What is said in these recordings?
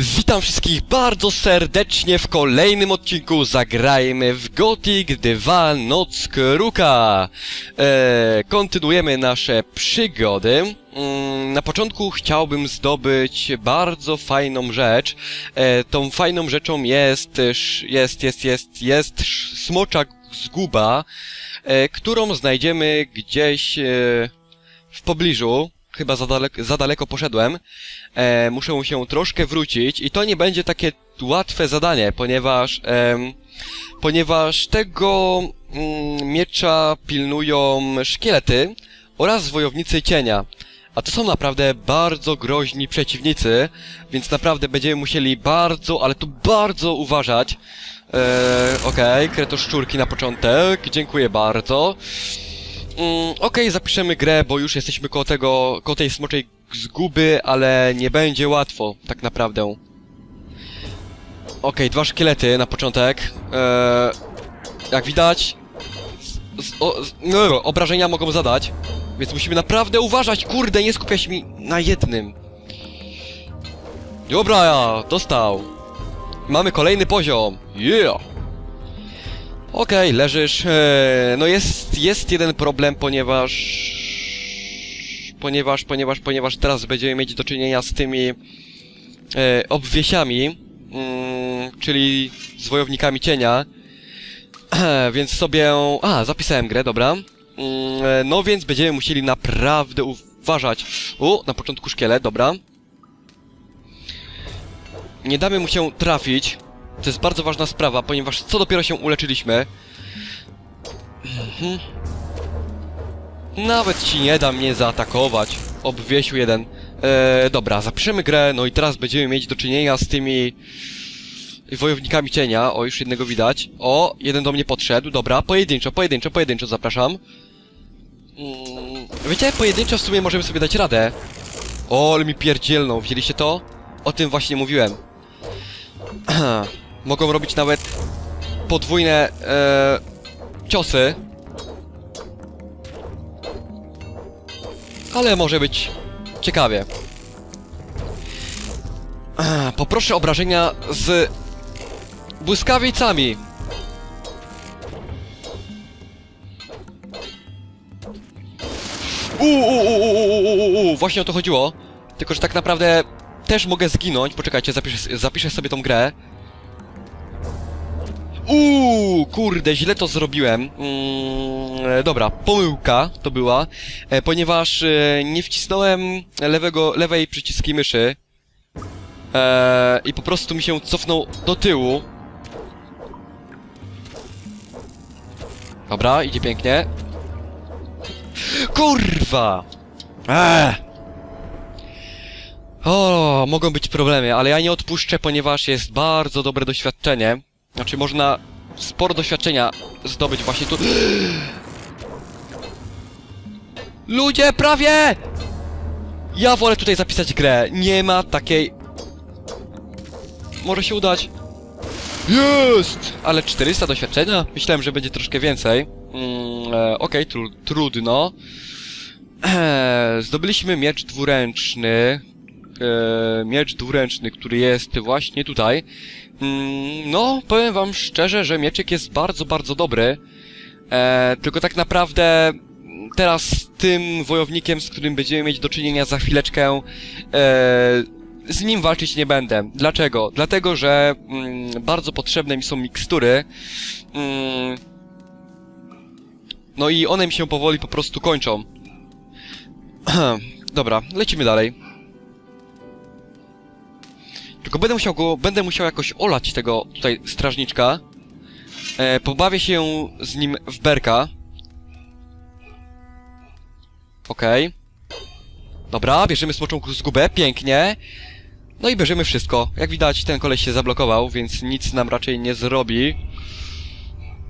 Witam wszystkich bardzo serdecznie w kolejnym odcinku Zagrajmy w Gothic 2 Noc Kruka. E, kontynuujemy nasze przygody. Mm, na początku chciałbym zdobyć bardzo fajną rzecz. E, tą fajną rzeczą jest, jest, jest, jest, jest smocza zguba, e, którą znajdziemy gdzieś e, w pobliżu. Chyba za daleko, za daleko poszedłem. E, muszę się troszkę wrócić i to nie będzie takie łatwe zadanie, ponieważ em, ponieważ tego mm, miecza pilnują szkielety oraz wojownicy cienia. A to są naprawdę bardzo groźni przeciwnicy, więc naprawdę będziemy musieli bardzo, ale to bardzo uważać. E, Okej, kreto szczurki na początek, dziękuję bardzo. Mm, Okej, zapiszemy grę, bo już jesteśmy koło tego, koło tej smoczej zguby, ale nie będzie łatwo, tak naprawdę. Okej, dwa szkielety na początek. Eee, jak widać, z, z, o, z, no, obrażenia mogą zadać, więc musimy naprawdę uważać. Kurde, nie skupia się mi na jednym. Dobra, ja, dostał. Mamy kolejny poziom. Yeah! Okej, leżysz. E, no jest, jest jeden problem, ponieważ... Ponieważ, ponieważ, ponieważ teraz będziemy mieć do czynienia z tymi e, obwiesiami, mm, czyli z wojownikami cienia. więc sobie... A, zapisałem grę, dobra. Mm, e, no więc będziemy musieli naprawdę uważać. U, na początku szkielet, dobra. Nie damy mu się trafić. To jest bardzo ważna sprawa, ponieważ co dopiero się uleczyliśmy. Mhm. Nawet ci nie da mnie zaatakować. Obwiesił jeden. Eee, dobra, zapiszemy grę, no i teraz będziemy mieć do czynienia z tymi wojownikami cienia. O, już jednego widać. O, jeden do mnie podszedł, dobra, pojedynczo, pojedynczo, pojedynczo, zapraszam. Mm, wiecie, pojedynczo w sumie możemy sobie dać radę. O, ale mi pierdzielną, widzieliście to? O tym właśnie mówiłem. Mogą robić nawet podwójne e, ciosy. Ale może być ciekawie. Poproszę obrażenia z błyskawicami. Uuu, właśnie o to chodziło. Tylko, że tak naprawdę też mogę zginąć. Poczekajcie, zapiszę, zapiszę sobie tą grę. Uuu, kurde, źle to zrobiłem. Mm, dobra, pomyłka to była, e, ponieważ e, nie wcisnąłem lewego, lewej przyciski myszy e, i po prostu mi się cofnął do tyłu. Dobra, idzie pięknie. Kurwa! Eee! O, mogą być problemy, ale ja nie odpuszczę, ponieważ jest bardzo dobre doświadczenie. Znaczy, można sporo doświadczenia zdobyć właśnie tu. Ludzie, prawie! Ja wolę tutaj zapisać grę. Nie ma takiej... Może się udać. Jest! Ale 400 doświadczenia? Myślałem, że będzie troszkę więcej. Mm, e, Okej, tru trudno. Eee, zdobyliśmy miecz dwuręczny. E, miecz dwuręczny, który jest właśnie tutaj. Mm, no, powiem wam szczerze, że mieczyk jest bardzo, bardzo dobry. E, tylko tak naprawdę teraz tym wojownikiem, z którym będziemy mieć do czynienia za chwileczkę, e, z nim walczyć nie będę. Dlaczego? Dlatego, że mm, bardzo potrzebne mi są mikstury. Mm, no i one mi się powoli po prostu kończą. Dobra, lecimy dalej. Tylko będę musiał go, będę musiał jakoś olać tego tutaj strażniczka. E, pobawię się z nim w berka. Okej. Dobra, bierzemy smoczą zgubę, pięknie. No i bierzemy wszystko. Jak widać, ten koleś się zablokował, więc nic nam raczej nie zrobi.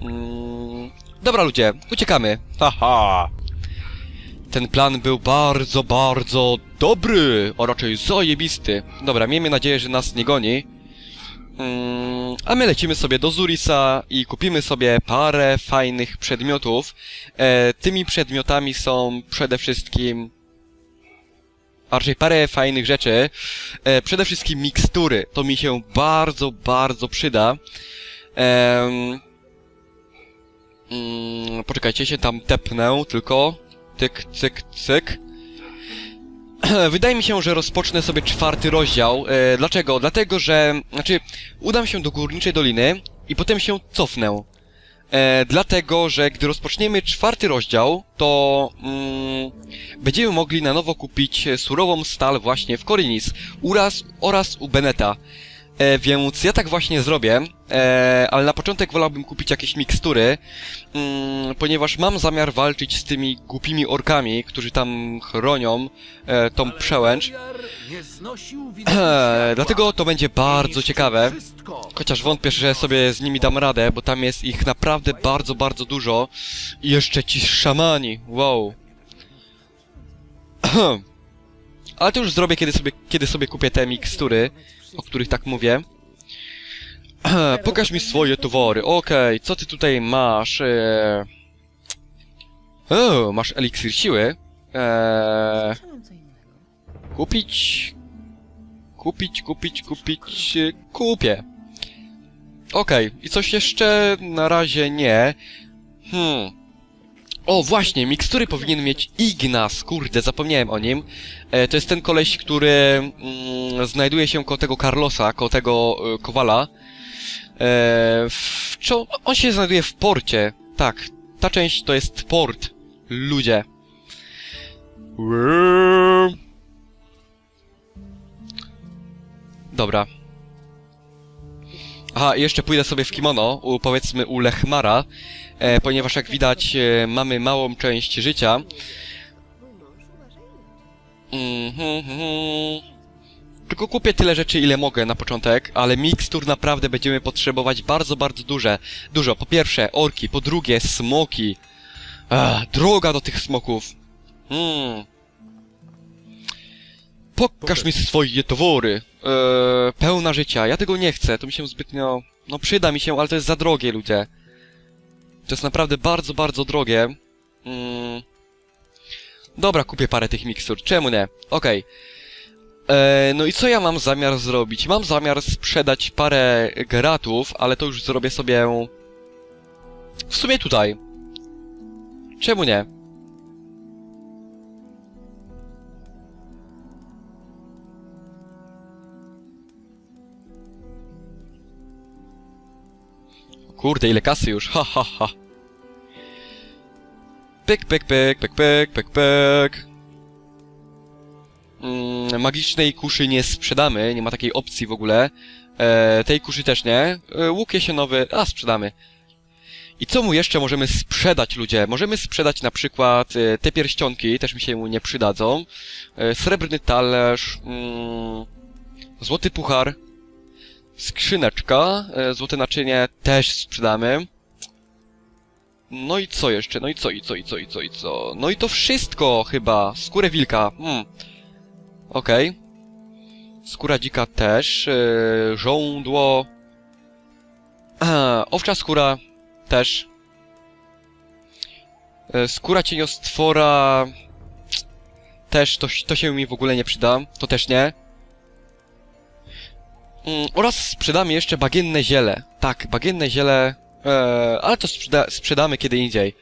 Mm, dobra ludzie, uciekamy. Haha. Ten plan był bardzo, bardzo dobry, a raczej zajebisty. Dobra, miejmy nadzieję, że nas nie goni. Mm, a my lecimy sobie do Zurisa i kupimy sobie parę fajnych przedmiotów. E, tymi przedmiotami są przede wszystkim a raczej parę fajnych rzeczy. E, przede wszystkim mikstury. To mi się bardzo, bardzo przyda. Em, mm, poczekajcie, się tam tepnę tylko. Tyk, cyk, cyk. Wydaje mi się, że rozpocznę sobie czwarty rozdział. E, dlaczego? Dlatego, że... Znaczy, udam się do Górniczej Doliny i potem się cofnę. E, dlatego, że gdy rozpoczniemy czwarty rozdział, to mm, będziemy mogli na nowo kupić surową stal właśnie w Korynis oraz, oraz u Beneta. E, więc ja tak właśnie zrobię, e, ale na początek wolałbym kupić jakieś mikstury, mm, ponieważ mam zamiar walczyć z tymi głupimi orkami, którzy tam chronią e, tą przełęcz. E, dlatego to będzie bardzo ciekawe. Chociaż wątpię, że sobie z nimi dam radę, bo tam jest ich naprawdę bardzo, bardzo dużo. I jeszcze ci szamani, wow. Ale to już zrobię, kiedy sobie, kiedy sobie kupię te mikstury, o których tak mówię. Pokaż mi swoje towary. Okej, co ty tutaj masz? Eee... Masz eliksir siły. Eee... Kupić... Kupić, kupić, kupić... Kupię. Okej, i coś jeszcze? Na razie nie. Hmm. O, właśnie, mikstury powinien mieć Ignas, kurde, zapomniałem o nim. E, to jest ten koleś, który mm, znajduje się koło tego Carlosa, koło tego e, Kowala. E, w, czo, on się znajduje w porcie. Tak, ta część to jest port. Ludzie. Dobra. Aha, jeszcze pójdę sobie w kimono, u, powiedzmy u Lechmara, e, ponieważ jak widać e, mamy małą część życia. Mhm, mhm. Tylko kupię tyle rzeczy, ile mogę na początek, ale mikstur naprawdę będziemy potrzebować bardzo, bardzo duże. Dużo. Po pierwsze, orki, po drugie, smoki. Ach, droga do tych smoków. Hmm. Pokaż mi swoje towory. Eee, pełna życia. Ja tego nie chcę, to mi się zbytnio... No przyda mi się, ale to jest za drogie, ludzie. To jest naprawdę bardzo, bardzo drogie. Mm. Dobra, kupię parę tych mikstur. Czemu nie? Okej. Eee, no i co ja mam zamiar zrobić? Mam zamiar sprzedać parę gratów, ale to już zrobię sobie... W sumie tutaj. Czemu nie? Kurde, ile kasy już, ha ha ha. Pyk, pyk, pyk, pyk, pyk, pyk, pyk. Mm, magicznej kuszy nie sprzedamy, nie ma takiej opcji w ogóle. E, tej kuszy też nie. E, łuk jesienowy, a sprzedamy. I co mu jeszcze możemy sprzedać, ludzie? Możemy sprzedać na przykład e, te pierścionki, też mi się mu nie przydadzą. E, srebrny talerz, mm, złoty puchar, skrzyneczka, e, złote naczynie też sprzedamy. No i co jeszcze? No i co, i co, i co, i co, i co? No i to wszystko chyba. Skórę wilka. Hmm. Okej. Skóra dzika też. Yy, żądło. Aha, owcza skóra też. Yy, skóra cieniostwora... Też, to, to się mi w ogóle nie przyda. To też nie. Mm, oraz sprzedamy jeszcze bagienne ziele. Tak, bagienne ziele... E, ale to sprzeda sprzedamy kiedy indziej.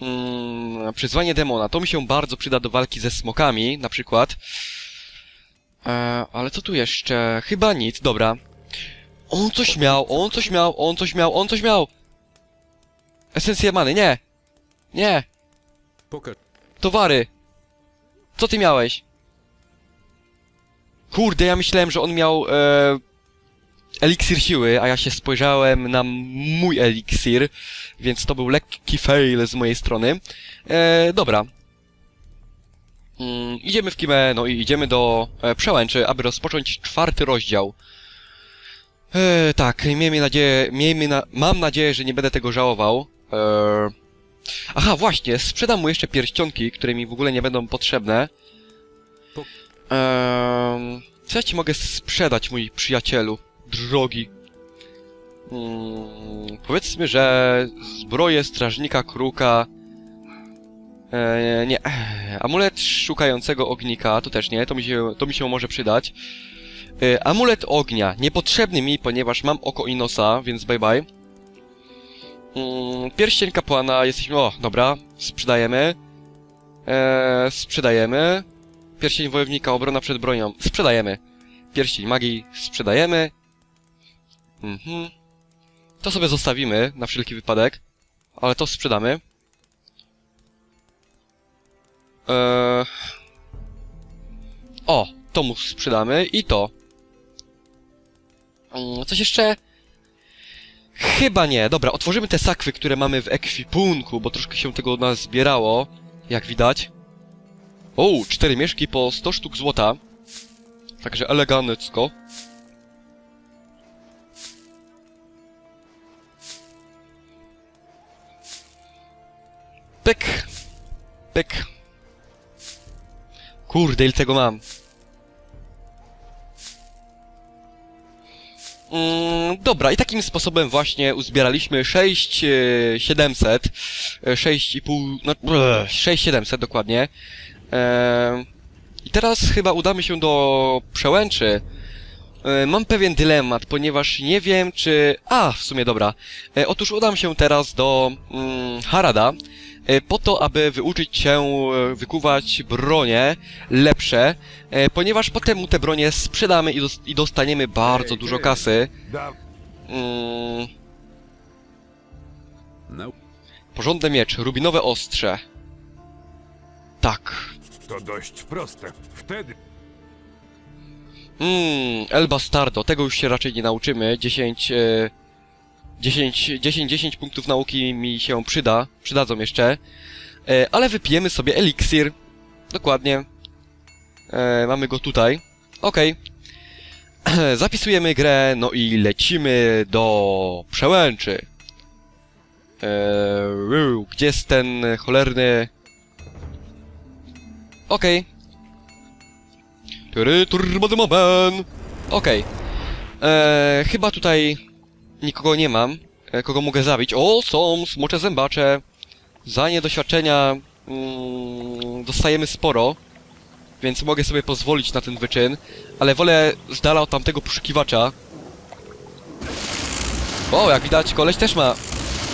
Mm, przyzwanie demona. To mi się bardzo przyda do walki ze smokami, na przykład. E, ale co tu jeszcze? Chyba nic, dobra. On coś miał, on coś miał, on coś miał, on coś miał! Esencja many, nie! Nie! Towary! Co ty miałeś? Kurde, ja myślałem, że on miał e, eliksir siły, a ja się spojrzałem na mój eliksir, więc to był lekki fail z mojej strony. E, dobra. Mm, idziemy w kimę, no i idziemy do e, przełęczy, aby rozpocząć czwarty rozdział. E, tak, miejmy nadzieję, miejmy na, mam nadzieję, że nie będę tego żałował. E, aha, właśnie, sprzedam mu jeszcze pierścionki, które mi w ogóle nie będą potrzebne. Ehm, co ja ci mogę sprzedać, mój przyjacielu? Drogi. Mm, powiedzmy, że zbroję strażnika kruka. E, nie. Amulet szukającego ognika, to też nie, to mi się, to mi się może przydać. E, amulet ognia, niepotrzebny mi, ponieważ mam oko i nosa, więc bye bye. Mm, pierścień kapłana, jesteśmy, o, dobra, sprzedajemy. E, sprzedajemy. Pierścień wojownika, obrona przed bronią, sprzedajemy. Pierścień magii, sprzedajemy. Mhm. To sobie zostawimy, na wszelki wypadek. Ale to sprzedamy. Eee... O, to mu sprzedamy i to. Mm, Coś jeszcze? Chyba nie. Dobra, otworzymy te sakwy, które mamy w ekwipunku, bo troszkę się tego od nas zbierało, jak widać. O, cztery mieszki po 100 sztuk złota. Także elegancko. Pyk. Pyk. Kurde, ile tego mam. Mm, dobra, i takim sposobem właśnie uzbieraliśmy 6700, 6,5, no, bleh, 6700 dokładnie. I teraz chyba udamy się do przełęczy. Mam pewien dylemat, ponieważ nie wiem czy... A, w sumie dobra. E, Otóż udam się teraz do mm, Harada, e, po to, aby wyuczyć się e, wykuwać bronie lepsze, ponieważ potem mu te bronie sprzedamy i, dos- i dostaniemy bardzo Ej, dużo ty. kasy. Mm, No, porządny miecz, rubinowe ostrze. Tak. To dość proste. Wtedy Mmm, El Bastardo, tego już się raczej nie nauczymy. 10, e, 10, 10, 10 punktów nauki mi się przyda, przydadzą jeszcze. E, ale wypijemy sobie eliksir. Dokładnie. E, mamy go tutaj. Okej. Zapisujemy grę, no i lecimy do przełęczy. E, gdzie jest ten cholerny... Okej. Tury, turbodymoben. Okej. Eee, chyba tutaj nikogo nie mam, e, kogo mogę zabić. O, są smocze zębacze. Za niedoświadczenia mm, dostajemy sporo, więc mogę sobie pozwolić na ten wyczyn, ale wolę z dala od tamtego poszukiwacza. O, jak widać, koleś też ma...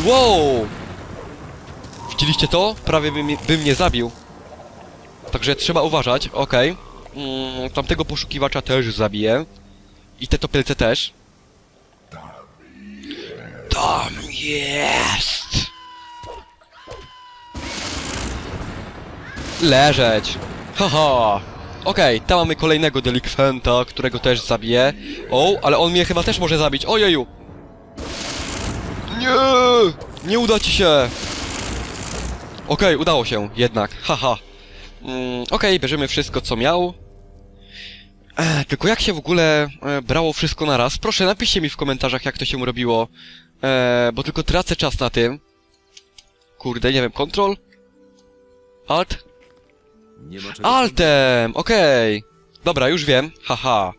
Wow! Widzieliście to? Prawie by, mi, by mnie zabił. Także trzeba uważać, okej. Mm, tamtego poszukiwacza też zabiję. I te topylce też. Tam jest! Leżeć! Haha! Okej, tam mamy kolejnego delikwenta, którego też zabiję. O, ale on mnie chyba też może zabić. Ojeju! Nie! Nie uda ci się! Okej, udało się, jednak. Haha. Mm, Okej, bierzemy wszystko co miał. E, tylko jak się w ogóle e, brało wszystko na raz? Proszę, napiszcie mi w komentarzach, jak to się robiło. E, bo tylko tracę czas na tym. Kurde, nie wiem, kontrol? Alt? nie ma czego... Altem! Okej. Dobra, już wiem. Haha.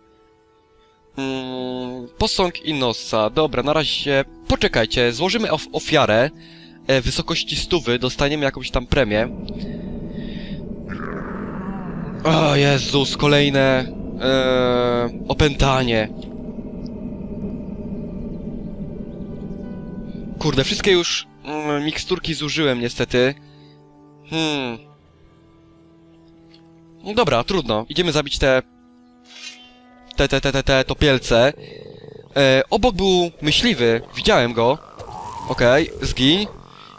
Mm, posąg i nosa. Dobra, na razie... Poczekajcie, złożymy of ofiarę. E, wysokości stówy, dostaniemy jakąś tam premię. O Jezus, kolejne... E, opętanie. Kurde, wszystkie już mm, miksturki zużyłem niestety. Hmm. No dobra, trudno. Idziemy zabić te... Te, te, te, te, te topielce. E, obok był myśliwy. Widziałem go. Okej, zgin.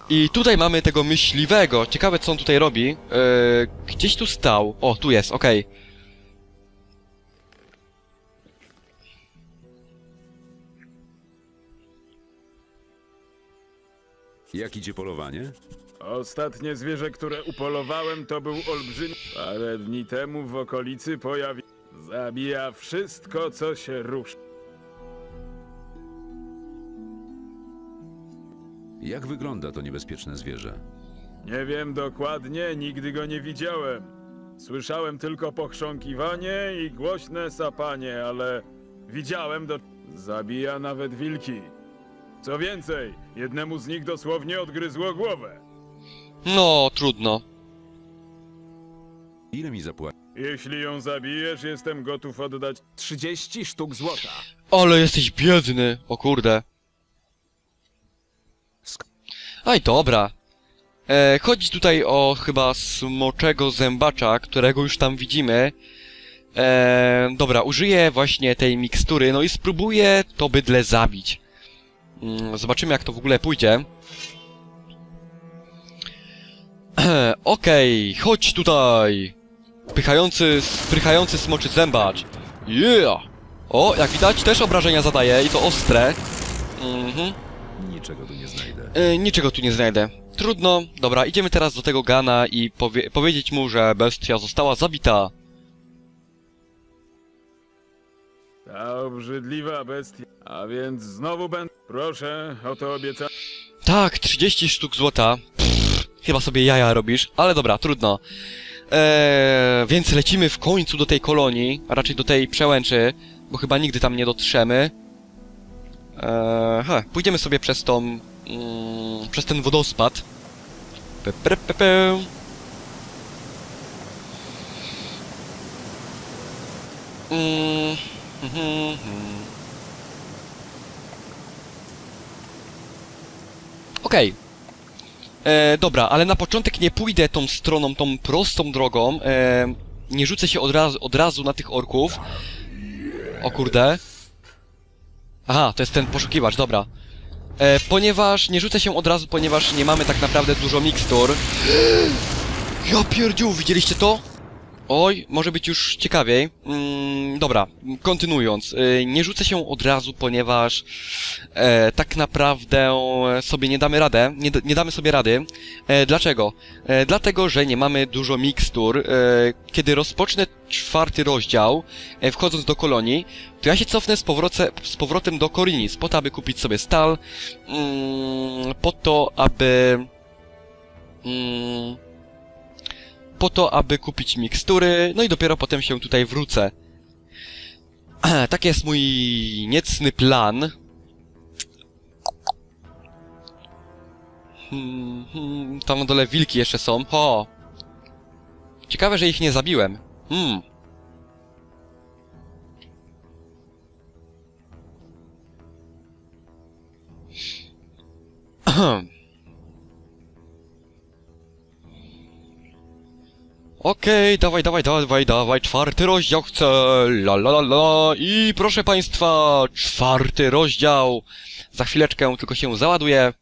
I tutaj mamy tego myśliwego. Ciekawe, co on tutaj robi. E, gdzieś tu stał. O, tu jest, okej. Jak idzie polowanie? ostatnie zwierzę, które upolowałem, to był olbrzymi. Parę dni temu w okolicy pojawił. Zabija wszystko, co się ruszy. Jak wygląda to niebezpieczne zwierzę? Nie wiem dokładnie, nigdy go nie widziałem. Słyszałem tylko pochrząkiwanie i głośne sapanie, ale widziałem do. Zabija nawet wilki. Co więcej, jednemu z nich dosłownie odgryzło głowę. No, trudno. Ile mi zapłaci? Jeśli ją zabijesz, jestem gotów oddać 30 sztuk złota. Ale jesteś biedny, o kurde. Aj, dobra. E, chodzi tutaj o chyba smoczego zębacza, którego już tam widzimy. E, dobra, użyję właśnie tej mikstury, no i spróbuję to bydle zabić. Mm, Zobaczymy jak to w ogóle pójdzie. Okej, chodź tutaj! Pychający, sprychający smoczy zębacz. Yeah! O, jak widać też obrażenia zadaje i to ostre. Mhm. Niczego tu nie znajdę. E, niczego tu nie znajdę. Trudno. Dobra, idziemy teraz do tego Gana i powie powiedzieć mu, że bestia została zabita. Ta obrzydliwa bestia. A więc znowu będę... Proszę, oto obiecanie. Tak, 30 sztuk złota. Pff, chyba sobie jaja robisz, ale dobra, trudno. Eee, więc lecimy w końcu do tej kolonii, a raczej do tej przełęczy, bo chyba nigdy tam nie dotrzemy. Eee, he, pójdziemy sobie przez tą... Mm, przez ten wodospad. Pe, pe, pe, pe. Mm, mhm, mhm. Okej. E, dobra, ale na początek nie pójdę tą stroną, tą prostą drogą. E, nie rzucę się od razu, od razu na tych orków. O kurde. Aha, to jest ten poszukiwacz, dobra. E, ponieważ nie rzucę się od razu, ponieważ nie mamy tak naprawdę dużo mikstur. Ja pierdziu, widzieliście to? Oj, może być już ciekawiej. Mm, dobra, kontynuując. E, nie rzucę się od razu, ponieważ e, tak naprawdę sobie nie damy radę, nie, nie damy sobie rady. E, dlaczego? E, dlatego, że nie mamy dużo mikstur. E, kiedy rozpocznę czwarty rozdział, e, wchodząc do kolonii, to ja się cofnę z, powroce, z powrotem do Korinis, po to, aby kupić sobie stal, mm, po to, aby... Mm, po to, aby kupić mikstury, no i dopiero potem się tutaj wrócę. Taki jest mój niecny plan. Hmm, hmm, tam na dole wilki jeszcze są. Ho! Ciekawe, że ich nie zabiłem. Hmm. Okej, dawaj, dawaj, dawaj, dawaj, czwarty rozdział chcę, la la la la. I proszę państwa, czwarty rozdział, za chwileczkę tylko się załaduje.